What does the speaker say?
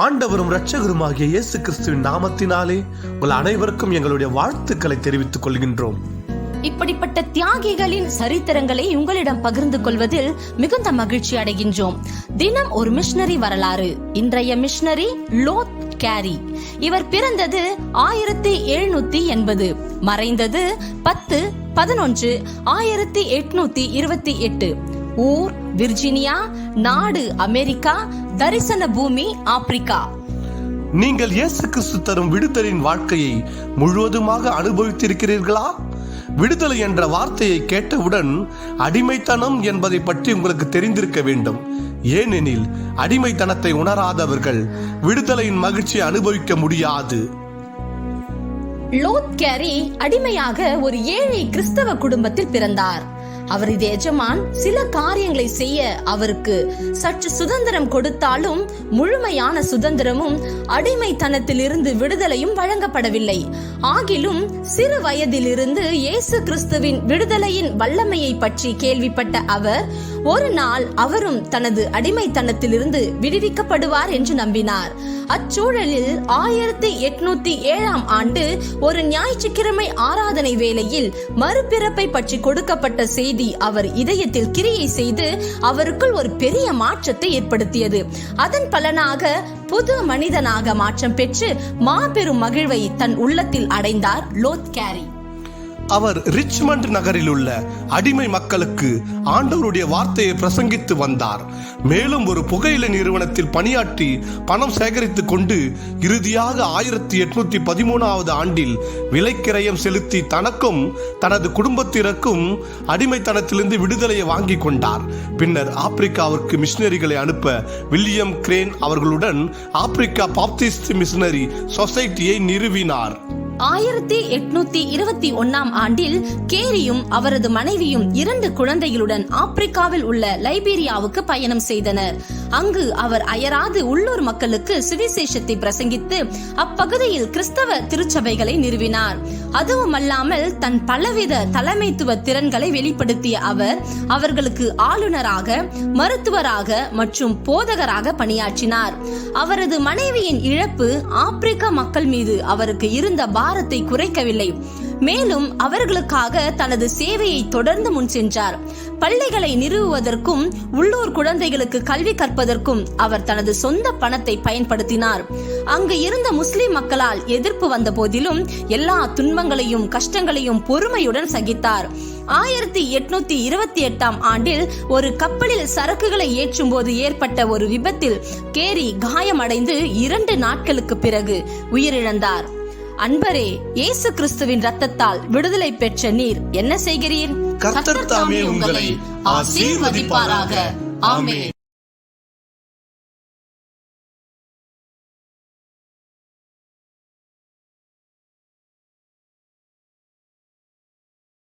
ஆண்டவரும் இரட்சகருமாகிய இயேசு கிறிஸ்துவின் நாமத்தினாலே உங்கள் அனைவருக்கும் எங்களுடைய வாழ்த்துக்களை தெரிவித்துக் கொள்கின்றோம். இப்படிப்பட்ட தியாகிகளின் சரித்திரங்களை உங்களிடம் பகிர்ந்து கொள்வதில் மிகுந்த மகிழ்ச்சி அடைகின்றோம். தினம் ஒரு மிஷினரி வரலாறு. இன்றைய மிஷினரி லோத் கேரி. இவர் பிறந்தது ஆயிரத்தி எழுநூத்தி எண்பது. மறைந்தது பத்து பதினொன்று ஆயிரத்தி எட்நூத்தி இருபத்தி எட்டு. ஊர் விர்ஜீனியா நாடு அமெரிக்கா தரிசன பூமி ஆப்பிரிக்கா. நீங்கள் இயேசு கிறிஸ்து தரும் விடுதலின் வாழ்க்கையை முழுவதுமாக அனுபவித்திருக்கிறீர்களா? விடுதலை என்ற வார்த்தையை கேட்டவுடன் அடிமைத்தனம் என்பதை பற்றி உங்களுக்கு தெரிந்திருக்க வேண்டும். ஏனெனில் அடிமைத்தனத்தை உணராதவர்கள் விடுதலையின் மகிழ்ச்சியை அனுபவிக்க முடியாது. லோத் கேரி அடிமையாக ஒரு ஏழை கிறிஸ்தவ குடும்பத்தில் பிறந்தார். அவரது எஜமான். சில காரியங்களை செய்ய அவருக்கு சற்று சுதந்திரம் கொடுத்தாலும் முழுமையான சுதந்திரமும் அடிமைத்தனத்திலிருந்து விடுதலையும் வழங்கப்படவில்லை. ஆகிலும் சிறு வயதிலிருந்து இயேசு கிறிஸ்துவின் விடுதலையின் வல்லமையை பற்றி கேள்விப்பட்ட அவர் ஒரு நாள் அவரும் தனது அடிமைத்தனத்திலிருந்து விடுவிக்கப்படுவார் என்று நம்பினார். அச்சூழலில் ஆயிரத்தி எட்நூத்தி ஏழாம் ஆண்டு ஒரு ஞாயிற்றுக்கிழமை ஆராதனை வேளையில் மறுபிறப்பை பற்றி கொடுக்கப்பட்ட செய்தி அவர் இதயத்தில் கிரியை செய்து அவருக்குள் ஒரு பெரிய மாற்றத்தை ஏற்படுத்தியது. அதன் பலனாக புது மனிதனாக மாற்றம் பெற்று மாபெரும் மகிழ்வை தன் உள்ளத்தில் அடைந்தார் லோத் கேரி. அவர் ரிச்மண்ட் நகரில் உள்ள அடிமை மக்களுக்கு ஆண்டவருடைய வார்த்தையை பிரசங்கித்து வந்தார். மேலும் ஒரு புகையிலை நிறுவனத்தில் பணியாற்றி பணம் சேகரித்துக் கொண்டு இறுதியாக ஆயிரத்தி எட்நூத்தி பதிமூணாவது ஆண்டில் விலைக்கிரயம் செலுத்தி தனக்கும் தனது குடும்பத்தினருக்கும் அடிமைத்தனத்திலிருந்து விடுதலையை வாங்கி கொண்டார். பின்னர் ஆப்பிரிக்காவிற்கு மிஷினரிகளை அனுப்ப வில்லியம் கிரேன் அவர்களுடன் ஆப்பிரிக்கா பாப்டிஸ்ட் மிஷினரி சொசைட்டியை நிறுவினார். ஆயிரத்தி எட்நூத்தி இருபத்தி ஒன்னாம் ஆண்டில் கேரியும் அவரது மனைவியும் இரண்டு குழந்தைகளுடன் ஆப்பிரிக்காவில் உள்ள லைபீரியாவுக்கு பயணம் செய்தனர். அங்கு அவர் அயராது உள்ளூர் மக்களுக்கு சுவிசேஷத்தை பிரசங்கித்து அப்பகுதியில் கிறிஸ்தவ திருச்சபைகளை நிறுவினார். அதுவுமல்லாமல் தன் பலவித தலைமைத்துவ திறன்களை வெளிப்படுத்திய அவர் அவர்களுக்கு ஆளுநராக மருத்துவராக மற்றும் போதகராக பணியாற்றினார். அவரது மனைவியின் இழப்பு ஆப்பிரிக்க மக்கள் மீது அவருக்கு இருந்த பாரத்தை குறைக்கவில்லை. மேலும் அவர்களுக்காக தனது சேவையை தொடர்ந்து முன் சென்றார். பள்ளிகளை நிறுவுவதற்கும் உள்ளூர் குழந்தைகளுக்கு கல்வி கற்பதற்கும் அவர் தனது சொந்த பணத்தை பயன்படுத்தினார். அங்கு இருந்த முஸ்லிம் மக்களால் எதிர்ப்பு வந்த போதிலும் எல்லா துன்பங்களையும் கஷ்டங்களையும் பொறுமையுடன் சகித்தார். ஆயிரத்தி எட்நூத்தி இருபத்தி எட்டாம் ஆண்டில் ஒரு கப்பலில் சரக்குகளை ஏற்றும் போது ஏற்பட்ட ஒரு விபத்தில் கேரி காயமடைந்து இரண்டு நாட்களுக்கு பிறகு உயிரிழந்தார். அன்பரே இயேசு கிறிஸ்துவின் ரத்தத்தால் விடுதலை பெற்ற நீர் என்ன செய்கிறீர் கர்த்தர் தாமே உங்களை ஆசீர்வதிப்பாராக. ஆமென்.